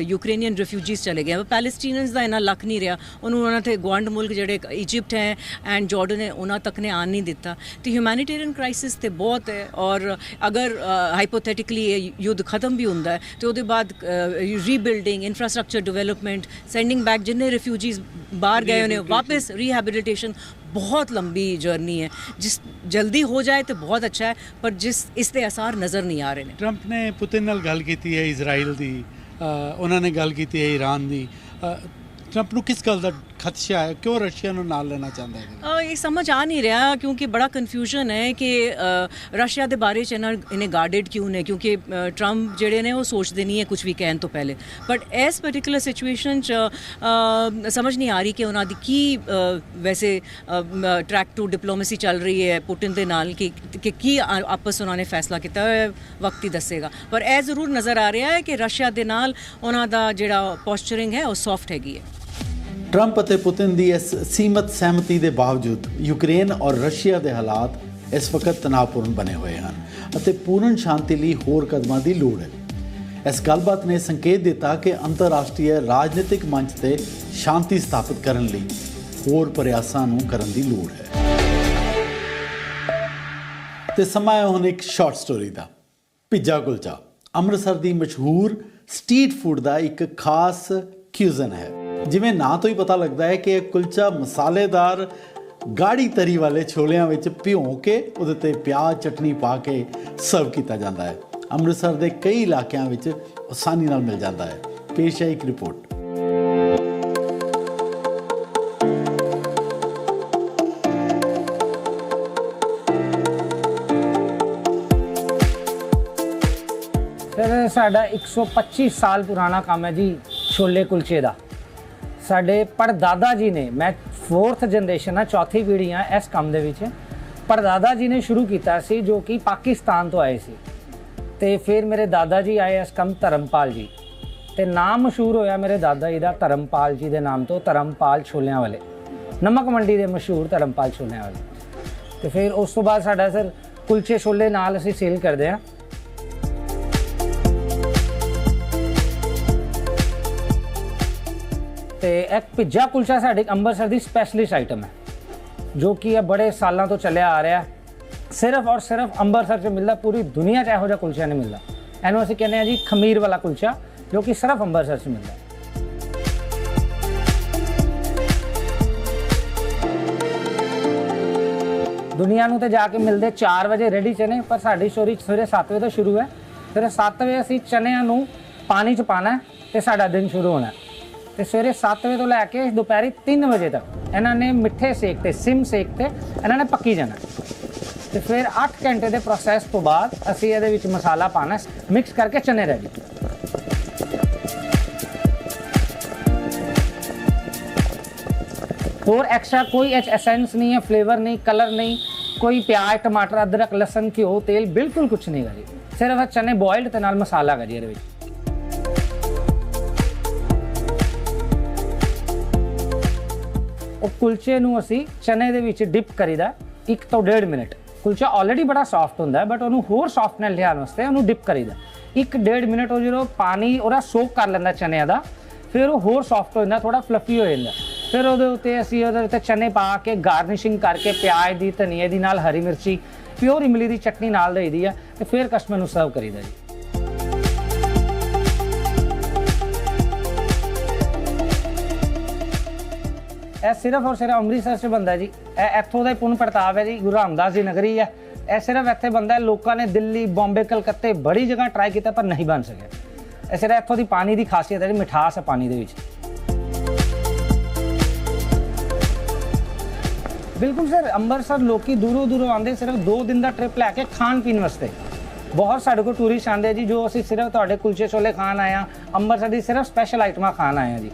ਯੂਕਰੇਨੀਅਨ ਰਿਫਿਊਜੀਜ਼ ਚਲੇ ਗਏ। ਪੈਲੇਸਟੀਨੀਅਨਸ ਦਾ ਇੰਨਾ ਲੱਕ ਨਹੀਂ ਰਿਹਾ। ਉਹਨੂੰ ਉਹਨਾਂ ਤੇ ਗਵਾਂਡ ਮੁਲਕ ਜਿਹੜੇ ਇਜਿਪਟ ਹੈ ਐਂਡ ਜਾਰਡਨ ਹੈ, ਉਹਨਾਂ ਤੱਕ ਨੇ ਆਣ ਨਹੀਂ ਦਿੱਤਾ। ਤੇ ਹਿਊਮੈਨਿਟੇਰੀਅਨ ਕ੍ਰਾਈਸਿਸ ਤੇ ਬਹੁਤ ਹੈ ਔਰ ਅਗਰ ਹਾਈਪੋਥੈਟਿਕਲੀ ਇਹ ਯੁੱਧ ਖਤਮ ਵੀ ਹੁੰਦਾ ਹੈ ਤੇ ਉਹਦੇ ਬਾਅਦ rebuilding infrastructure development sending back ਜਿੰਨੇ ਰਿਫਿਊਜੀਜ਼ ਬਾਹਰ ਗਏ ਨੇ ਵਾਪਸ ਰੀਹੈਬਿਲਿਟੇਸ਼ਨ ਬਹੁਤ ਲੰਬੀ ਜਰਨੀ ਹੈ। ਜਿਸ ਜਲਦੀ ਹੋ ਜਾਏ ਤੇ ਬਹੁਤ ਅੱਛਾ ਹੈ ਪਰ ਜਿਸ ਇਸ ਦੇ ਅਸਾਰ ਨਜ਼ਰ ਨਹੀਂ ਆ ਰਹੇ ਨੇ। ਟਰੰਪ ਨੇ ਪੁਤਿਨ ਨਾਲ ਗੱਲ ਕੀਤੀ ਹੈ ਇਜ਼ਰਾਈਲ ਦੀ ਉਹਨਾਂ ਨੇ ਗੱਲ ਕੀਤੀ ਹੈ ਈਰਾਨ ਦੀ। ਟਰੰਪ ਨੂੰ ਕਿਸ ਗੱਲ ਦਾ ਖਦਸ਼ਾ ਹੈ, ਕਿਉਂ ਰਸ਼ੀਆ ਨੂੰ ਨਾਲ ਲੈਣਾ ਚਾਹੁੰਦਾ ਹੈ? ਇਹ ਸਮਝ ਆ ਨਹੀਂ ਰਿਹਾ ਕਿਉਂਕਿ ਬੜਾ ਕਨਫਿਊਜ਼ਨ ਹੈ ਕਿ ਰਸ਼ੀਆ ਦੇ ਬਾਰੇ ਚ ਇਹਨਾਂ ਇਹਨੇ ਗਾਰਡਡ ਕਿਉਂ ਨੇ? ਕਿਉਂਕਿ ਟਰੰਪ ਜਿਹੜੇ ਨੇ ਉਹ ਸੋਚਦੇ ਨਹੀਂ ਹੈ ਕੁਝ ਵੀ ਕਹਿਣ ਤੋਂ ਪਹਿਲੇ। ਬਟ ਇਸ ਪਾਰਟਿਕੂਲਰ ਸਿਚੁਏਸ਼ਨ ਚ ਸਮਝ ਨਹੀਂ ਆ ਰਹੀ ਕਿ ਉਹਨਾਂ ਦੀ ਕੀ ਵੈਸੇ ਟਰੈਕ ਟੂ ਡਿਪਲੋਮੇਸੀ ਚੱਲ ਰਹੀ ਹੈ ਪੁਟਿਨ ਦੇ ਨਾਲ ਕਿ ਕਿ ਕੀ ਆਪਸ ਉਹਨਾਂ ਨੇ ਫੈਸਲਾ ਕੀਤਾ ਹੈ, ਵਕਤ ਹੀ ਦੱਸੇਗਾ। ਪਰ ਇਹ ਜ਼ਰੂਰ ਨਜ਼ਰ ਆ ਰਿਹਾ ਹੈ ਕਿ ਰਸ਼ੀਆ ਦੇ ਨਾਲ ਉਹਨਾਂ ਦਾ ਜਿਹੜਾ ਪੋਸਚਰਿੰਗ ਹੈ, ਉਹ ਸੌਫਟ ਹੈਗੀ ਹੈ। ਟਰੰਪ ਅਤੇ ਪੁਤਿਨ ਦੀ ਇਸ ਸੀਮਤ ਸਹਿਮਤੀ ਦੇ ਬਾਵਜੂਦ ਯੂਕਰੇਨ ਔਰ ਰਸ਼ੀਆ ਦੇ ਹਾਲਾਤ ਇਸ ਵਕਤ ਤਣਾਅਪੂਰਨ ਬਣੇ ਹੋਏ ਹਨ ਅਤੇ ਪੂਰਨ ਸ਼ਾਂਤੀ ਲਈ ਹੋਰ ਕਦਮਾਂ ਦੀ ਲੋੜ ਹੈ। ਇਸ ਗੱਲਬਾਤ ਨੇ ਸੰਕੇਤ ਦਿੱਤਾ ਕਿ ਅੰਤਰਰਾਸ਼ਟਰੀ ਰਾਜਨੀਤਿਕ ਮੰਚ ਤੇ ਸ਼ਾਂਤੀ ਸਥਾਪਿਤ ਕਰਨ ਲਈ ਹੋਰ ਪ੍ਰਯਾਸਾਂ ਨੂੰ ਕਰਨ ਦੀ ਲੋੜ ਹੈ। ਤੇ ਸਮਾਂ ਹੈ ਹੁਣ ਇੱਕ ਸ਼ਾਰਟ ਸਟੋਰੀ ਦਾ। ਪਿੱਜਾ ਕੁਲਚਾ ਅੰਮ੍ਰਿਤਸਰ ਦੀ ਮਸ਼ਹੂਰ ਸਟਰੀਟ ਫੂਡ ਦਾ ਇੱਕ ਖਾਸ ਕਿਊਜ਼ਨ ਹੈ। ਜਿਵੇਂ ਨਾਂ ਤੋਂ ਹੀ ਪਤਾ ਲੱਗਦਾ ਹੈ ਕਿ ਇਹ ਕੁਲਚਾ ਮਸਾਲੇਦਾਰ ਗਾੜੀ ਤਰੀ ਵਾਲੇ ਛੋਲਿਆਂ ਵਿੱਚ ਭਿਉਂ ਕੇ ਉਹਦੇ ਤੇ ਪਿਆਜ਼, ਚਟਨੀ ਪਾ ਕੇ ਸਰਵ ਕੀਤਾ ਜਾਂਦਾ ਹੈ। ਅੰਮ੍ਰਿਤਸਰ ਦੇ ਕਈ ਇਲਾਕਿਆਂ ਵਿੱਚ ਆਸਾਨੀ ਨਾਲ ਮਿਲ ਜਾਂਦਾ ਹੈ। ਪੇਸ਼ ਹੈ ਇੱਕ ਰਿਪੋਰਟ। ਸਰ, ਸਾਡਾ 125 ਸਾਲ ਪੁਰਾਣਾ ਕੰਮ ਹੈ ਜੀ ਛੋਲੇ ਕੁਲਚੇ ਦਾ। ਸਾਡੇ ਪੜਦਾਦਾ ਜੀ ਨੇ, ਮੈਂ 4th ਜਨਰੇਸ਼ਨ ਆ, ਚੌਥੀ ਪੀੜ੍ਹੀ ਆ ਇਸ ਕੰਮ ਦੇ ਵਿੱਚ। ਪੜਦਾਦਾ ਜੀ ਨੇ ਸ਼ੁਰੂ ਕੀਤਾ ਸੀ ਜੋ ਕਿ ਪਾਕਿਸਤਾਨ ਤੋਂ ਆਏ ਸੀ। ਤੇ ਫਿਰ ਮੇਰੇ ਦਾਦਾ ਜੀ ਆਏ ਇਸ ਕੰਮ ਧਰਮਪਾਲ ਜੀ। ਤੇ ਨਾਮ ਮਸ਼ਹੂਰ ਹੋਇਆ ਮੇਰੇ ਦਾਦਾ ਜੀ ਦਾ ਧਰਮਪਾਲ ਜੀ ਦੇ ਨਾਮ ਤੋਂ, ਧਰਮਪਾਲ ਛੋਲਿਆਂ ਵਾਲੇ। ਨਮਕ ਮੰਡੀ ਦੇ ਮਸ਼ਹੂਰ ਧਰਮਪਾਲ ਛੋਲਿਆਂ ਵਾਲੇ। ਤੇ ਫਿਰ ਉਸ ਤੋਂ ਬਾਅਦ ਸਾਡਾ ਸਰ ਕੁਲਚੇ ਛੋਲੇ ਨਾਲ ਅਸੀਂ ਸੇਲ ਕਰਦੇ ਹਾਂ ਤੇ ਇੱਕ ਪਿੱਜ਼ਾ ਕੁਲਚਾ ਸਾਡੇ ਅੰਮ੍ਰਿਤਸਰ ਦੀ ਸਪੈਸ਼ਲਿਸਟ ਆਈਟਮ ਹੈ, ਜੋ ਕਿ ਇਹ ਬੜੇ ਸਾਲਾਂ ਤੋਂ ਚੱਲਿਆ ਆ ਰਿਹਾ ਸਿਰਫ ਔਰ ਸਿਰਫ ਅੰਮ੍ਰਿਤਸਰ 'ਚ ਮਿਲਦਾ, ਪੂਰੀ ਦੁਨੀਆ 'ਚ ਇਹੋ ਜਿਹਾ ਕੁਲਚਾ ਨਹੀਂ ਮਿਲਦਾ। ਇਹਨੂੰ ਅਸੀਂ ਕਹਿੰਦੇ ਹਾਂ ਜੀ ਖਮੀਰ ਵਾਲਾ ਕੁਲਚਾ, ਜੋ ਕਿ ਸਿਰਫ ਅੰਮ੍ਰਿਤਸਰ 'ਚ ਮਿਲਦਾ ਹੈ। ਦੁਨੀਆ ਨੂੰ ਤੇ ਜਾ ਕੇ ਮਿਲਦੇ 4 ਵਜੇ ਰੈਡੀ ਚਨੇ, ਪਰ ਸਾਡੀ ਸਟੋਰੀ ਸਵੇਰੇ 7 ਵਜੇ ਤੋਂ ਸ਼ੁਰੂ ਹੈ। ਸਵੇਰੇ 7 ਵਜੇ ਅਸੀਂ ਚਨਿਆਂ ਨੂੰ ਪਾਣੀ 'ਚ ਪਾਣਾ ਹੈ ਤੇ ਸਾਡਾ ਦਿਨ ਸ਼ੁਰੂ ਹੋਣਾ ਤੇ ਸਵੇਰੇ 7 ਵਜੇ ਤੋਂ ਲੈ ਕੇ ਦੁਪਹਿਰੀ 3 ਵਜੇ ਤੱਕ ਇਹਨਾਂ ਨੇ ਮਿੱਠੇ ਸੇਕ ਤੇ, ਸਿਮ ਸੇਕ ਤੇ ਇਹਨਾਂ ਨੇ ਪੱਕੀ ਜਾਣਾ। ਤੇ ਫਿਰ 8 ਘੰਟੇ ਦੇ ਪ੍ਰੋਸੈਸ ਤੋਂ ਬਾਅਦ ਅਸੀਂ ਇਹਦੇ ਵਿੱਚ ਮਸਾਲਾ ਪਾਣਾ ਮਿਕਸ ਕਰਕੇ ਚਨੇ ਰੈਡੀ ਹੋਰ ਐਕਸਟਰਾ ਕੋਈ ਐਸੈਂਸ ਨਹੀਂ ਹੈ ਫਲੇਵਰ ਨਹੀਂ ਕਲਰ ਨਹੀਂ, ਕੋਈ ਪਿਆਜ਼, ਟਮਾਟਰ, ਅਦਰਕ, ਲਸਣ, ਘਿਓ, ਤੇਲ ਬਿਲਕੁਲ ਕੁਝ ਨਹੀਂ ਗਾ ਜੀ। ਸਿਰਫ ਚਨੇ ਬੋਇਲਡ ਤੇ ਨਾਲ ਮਸਾਲਾ ਗਾ ਜੀ ਇਹਦੇ ਵਿੱਚ। ਉਹ ਕੁਲਚੇ ਨੂੰ ਅਸੀਂ ਚਨੇ ਦੇ ਵਿੱਚ ਡਿਪ ਕਰੀਦਾ 1 ਤੋਂ 1.5 ਮਿੰਟ। ਕੁਲਚਾ ਆਲਰੇਡੀ ਬੜਾ ਸੌਫਟ ਹੁੰਦਾ ਬਟ ਉਹਨੂੰ ਹੋਰ ਸੌਫਟਨੈਸ ਲਿਆਉਣ ਵਾਸਤੇ ਉਹਨੂੰ ਡਿਪ ਕਰੀਦਾ। 1 1.5 ਮਿੰਟ ਉਹ ਜਦੋਂ ਪਾਣੀ ਉਹਦਾ ਸੋਕ ਕਰ ਲੈਂਦਾ ਚਨਿਆਂ ਦਾ, ਫਿਰ ਉਹ ਹੋਰ ਸੌਫਟ ਹੋ ਜਾਂਦਾ ਥੋੜਾ ਫਲਫੀ ਹੋ ਜਾਂਦਾ। ਫਿਰ ਉਹਦੇ ਉੱਤੇ ਅਸੀਂ ਉਹਦੇ ਉੱਤੇ ਚਨੇ ਪਾ ਕੇ ਗਾਰਨਿਸ਼ਿੰਗ ਕਰਕੇ ਪਿਆਜ਼ ਦੀ, ਧਨੀਏ ਦੀ ਨਾਲ ਹਰੀ ਮਿਰਚੀ ਪਿਓਰ ਇਮਲੀ ਦੀ ਚਟਨੀ ਨਾਲ ਦੇਈਦੀ ਆ ਤੇ ਫਿਰ ਕਸਟਮਰ ਨੂੰ ਸਰਵ ਕਰੀਦਾ ਜੀ। ਇਹ ਸਿਰਫ ਔਰ ਸਿਰਫ ਅੰਮ੍ਰਿਤਸਰ 'ਚ ਬੰਦਾ ਜੀ। ਇਹ ਇੱਥੋਂ ਦਾ ਹੀ ਪੁੰਨ ਪ੍ਰਤਾਪ ਹੈ ਜੀ, ਗੁਰੂ ਰਾਮਦਾਸ ਦੀ ਨਗਰੀ ਹੈ। ਇਹ ਸਿਰਫ ਇੱਥੇ ਬੰਦਾ ਲੋਕਾਂ ਨੇ ਦਿੱਲੀ, ਬੰਬੇ, ਕਲਕੱਤੇ ਬੜੀ ਜਗ੍ਹਾ ਟਰਾਈ ਕੀਤਾ ਪਰ ਨਹੀਂ ਬਣ ਸਕਿਆ। ਇਹ ਸਿਰਫ ਇੱਥੋਂ ਦੀ ਪਾਣੀ ਦੀ ਖਾਸੀਅਤ ਹੈ ਜੀ, ਮਿਠਾਸ ਹੈ ਪਾਣੀ ਦੇ ਵਿੱਚ। ਬਿਲਕੁਲ ਸਰ, ਅੰਮ੍ਰਿਤਸਰ ਲੋਕੀ ਦੂਰੋਂ ਦੂਰੋਂ ਆਉਂਦੇ, ਸਿਰਫ 2 ਦਿਨ ਦਾ ਟ੍ਰਿਪ ਲੈ ਕੇ ਖਾਣ ਪੀਣ ਵਾਸਤੇ। ਬਹੁਤ ਸਾਡੇ ਕੋਲ ਟੂਰਿਸਟ ਆਉਂਦੇ ਜੀ, ਜੋ ਅਸੀਂ ਸਿਰਫ ਤੁਹਾਡੇ ਕੁਲਚੇ ਛੋਲੇ ਖਾਣ ਆਏ ਆ ਅੰਮ੍ਰਿਤਸਰ ਦੀ ਸਿਰਫ ਸਪੈਸ਼ਲ ਆਈਟਮਾਂ ਖਾਣ ਆਏ ਆ ਜੀ।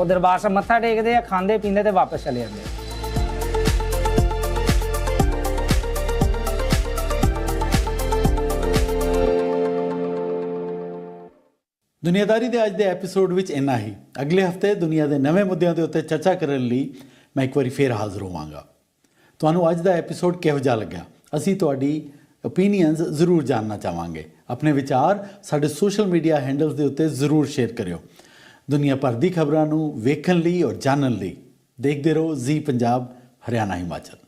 ਉਹ ਦਰਬਾਰ ਸਾਹਿਬ ਮੱਥਾ ਟੇਕਦੇ ਆ, ਖਾਂਦੇ, ਪੀਂਦੇ ਤੇ ਵਾਪਸ ਚਲੇ ਜਾਂਦੇ ਆ। ਦੁਨੀਆਦਾਰੀ ਦੇ ਅੱਜ ਦੇ ਐਪੀਸੋਡ ਵਿੱਚ ਇੰਨਾ ਹੀ। ਅਗਲੇ ਹਫ਼ਤੇ ਦੁਨੀਆ ਦੇ ਨਵੇਂ ਮੁੱਦਿਆਂ ਦੇ ਉੱਤੇ ਚਰਚਾ ਕਰਨ ਲਈ ਮੈਂ ਇੱਕ ਵਾਰੀ ਫੇਰ ਹਾਜ਼ਰ ਹੋਵਾਂਗਾ। ਤੁਹਾਨੂੰ ਅੱਜ ਦਾ ਐਪੀਸੋਡ ਕਿਹੋ ਜਿਹਾ ਲੱਗਿਆ? ਅਸੀਂ ਤੁਹਾਡੀ ਓਪੀਨੀਅਨਸ ਜ਼ਰੂਰ ਜਾਨਣਾ ਚਾਹਾਂਗੇ। ਆਪਣੇ ਵਿਚਾਰ ਸਾਡੇ ਸੋਸ਼ਲ ਮੀਡੀਆ ਹੈਂਡਲਸ ਦੇ ਉੱਤੇ ਜ਼ਰੂਰ ਸ਼ੇਅਰ ਕਰਿਓ। ਦੁਨੀਆ ਭਰ ਦੀ ਖਬਰਾਂ ਨੂੰ ਵੇਖਣ ਲਈ ਔਰ ਜਾਣਨ ਲਈ ਦੇਖਦੇ ਰਹੋ ਜ਼ੀ ਪੰਜਾਬ, ਹਰਿਆਣਾ, ਹਿਮਾਚਲ।